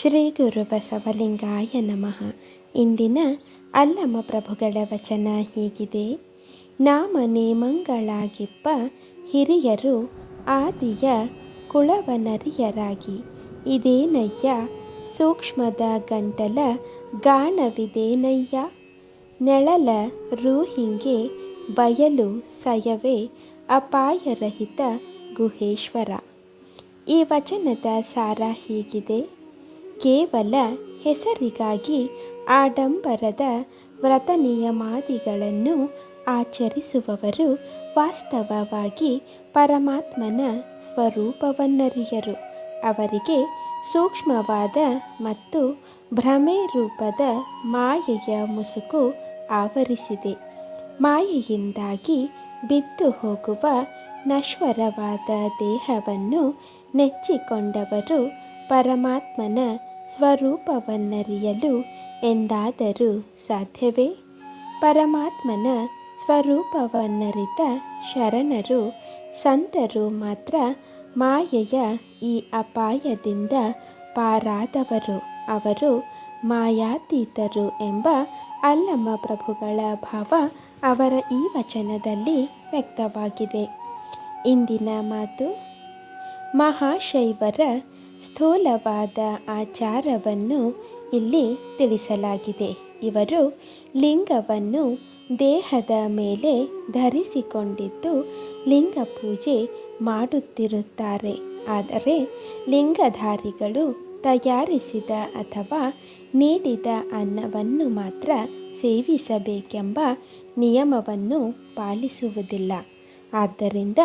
ಶ್ರೀ ಗುರು ಬಸವಲಿಂಗಾಯ ನಮಃ. ಇಂದಿನ ಅಲ್ಲಮ ಪ್ರಭುಗಳ ವಚನ ಹೀಗಿದೆ. ನಾಮ ನೇಮಂಗಳಾಗಿಪ್ಪ ಹಿರಿಯರು ಆದಿಯ ಕುಳವನರಿಯರಾಗಿ ಇದೇನಯ್ಯ? ಸೂಕ್ಷ್ಮದ ಗಂಟಲ ಗಾಣವಿದೇನಯ್ಯ? ನೆಳಲ ರೂಹಿಂಗೆ ಬಯಲು ಸಯವೇ ಅಪಾಯರಹಿತ ಗುಹೇಶ್ವರ. ಈ ವಚನದ ಸಾರ ಹೀಗಿದೆ. ಕೇವಲ ಹೆಸರಿಗಾಗಿ ಆಡಂಬರದ ವ್ರತ ನಿಯಮಾದಿಗಳನ್ನು ಆಚರಿಸುವವರು ವಾಸ್ತವವಾಗಿ ಪರಮಾತ್ಮನ ಸ್ವರೂಪವನ್ನರಿಯರು. ಅವರಿಗೆ ಸೂಕ್ಷ್ಮವಾದ ಮತ್ತು ಭ್ರಮೆ ರೂಪದ ಮಾಯೆಯ ಮುಸುಕು ಆವರಿಸಿದೆ. ಮಾಯೆಯಿಂದಾಗಿ ಬಿದ್ದು ಹೋಗುವ ನಶ್ವರವಾದ ದೇಹವನ್ನು ನೆಚ್ಚಿಕೊಂಡವರು ಪರಮಾತ್ಮನ ಸ್ವರೂಪವನ್ನರಿಯಲು ಎಂದಾದರೂ ಸಾಧ್ಯವೇ? ಪರಮಾತ್ಮನ ಸ್ವರೂಪವನ್ನರಿತ ಶರಣರು, ಸಂತರು ಮಾತ್ರ ಮಾಯೆಯ ಈ ಅಪಾಯದಿಂದ ಪಾರಾದವರು. ಅವರು ಮಾಯಾತೀತರು ಎಂಬ ಅಲ್ಲಮ್ಮ ಪ್ರಭುಗಳ ಭಾವ ಅವರ ಈ ವಚನದಲ್ಲಿ ವ್ಯಕ್ತವಾಗಿದೆ. ಇಂದಿನ ಮಾತು ಮಹಾಶೈವರ ಸ್ಥೂಲವಾದ ಆಚಾರವನ್ನು ಇಲ್ಲಿ ತಿಳಿಸಲಾಗಿದೆ. ಇವರು ಲಿಂಗವನ್ನು ದೇಹದ ಮೇಲೆ ಧರಿಸಿಕೊಂಡಿದ್ದು ಲಿಂಗ ಪೂಜೆ ಮಾಡುತ್ತಿರುತ್ತಾರೆ. ಆದರೆ ಲಿಂಗಧಾರಿಗಳು ತಯಾರಿಸಿದ ಅಥವಾ ನೀಡಿದ ಅನ್ನವನ್ನು ಮಾತ್ರ ಸೇವಿಸಬೇಕೆಂಬ ನಿಯಮವನ್ನು ಪಾಲಿಸುವುದಿಲ್ಲ. ಆದ್ದರಿಂದ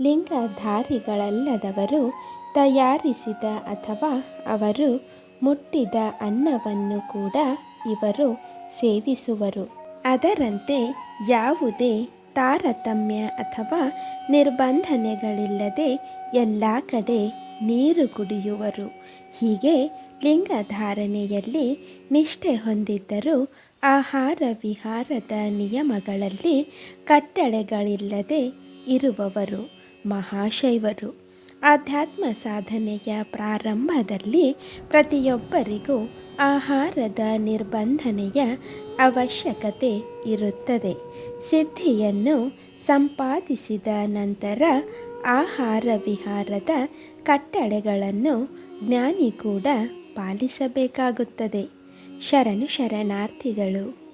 ಲಿಂಗಧಾರಿಗಳಲ್ಲದವರು ತಯಾರಿಸಿದ ಅಥವಾ ಅವರು ಮುಟ್ಟಿದ ಅನ್ನವನ್ನು ಕೂಡ ಇವರು ಸೇವಿಸುವರು. ಅದರಂತೆ ಯಾವುದೇ ತಾರತಮ್ಯ ಅಥವಾ ನಿರ್ಬಂಧನೆಗಳಿಲ್ಲದೆ ಎಲ್ಲ ಕಡೆ ನೀರು ಕುಡಿಯುವರು. ಹೀಗೆ ಲಿಂಗಧಾರಣೆಯಲ್ಲಿ ನಿಷ್ಠೆ ಹೊಂದಿದ್ದರೂ ಆಹಾರ ವಿಹಾರದ ನಿಯಮಗಳಲ್ಲಿ ಕಟ್ಟಳೆಗಳಿಲ್ಲದೆ ಇರುವವರು ಮಹಾಶೈವರು. ಆಧ್ಯಾತ್ಮ ಸಾಧನೆಯ ಪ್ರಾರಂಭದಲ್ಲಿ ಪ್ರತಿಯೊಬ್ಬರಿಗೂ ಆಹಾರದ ನಿರ್ಬಂಧನೆಯ ಅವಶ್ಯಕತೆ ಇರುತ್ತದೆ. ಸಿದ್ಧಿಯನ್ನು ಸಂಪಾದಿಸಿದ ನಂತರ ಆಹಾರ ವಿಹಾರದ ಕಟ್ಟಳೆಗಳನ್ನು ಜ್ಞಾನಿ ಕೂಡ ಪಾಲಿಸಬೇಕಾಗುತ್ತದೆ. ಶರಣು ಶರಣಾರ್ಥಿಗಳು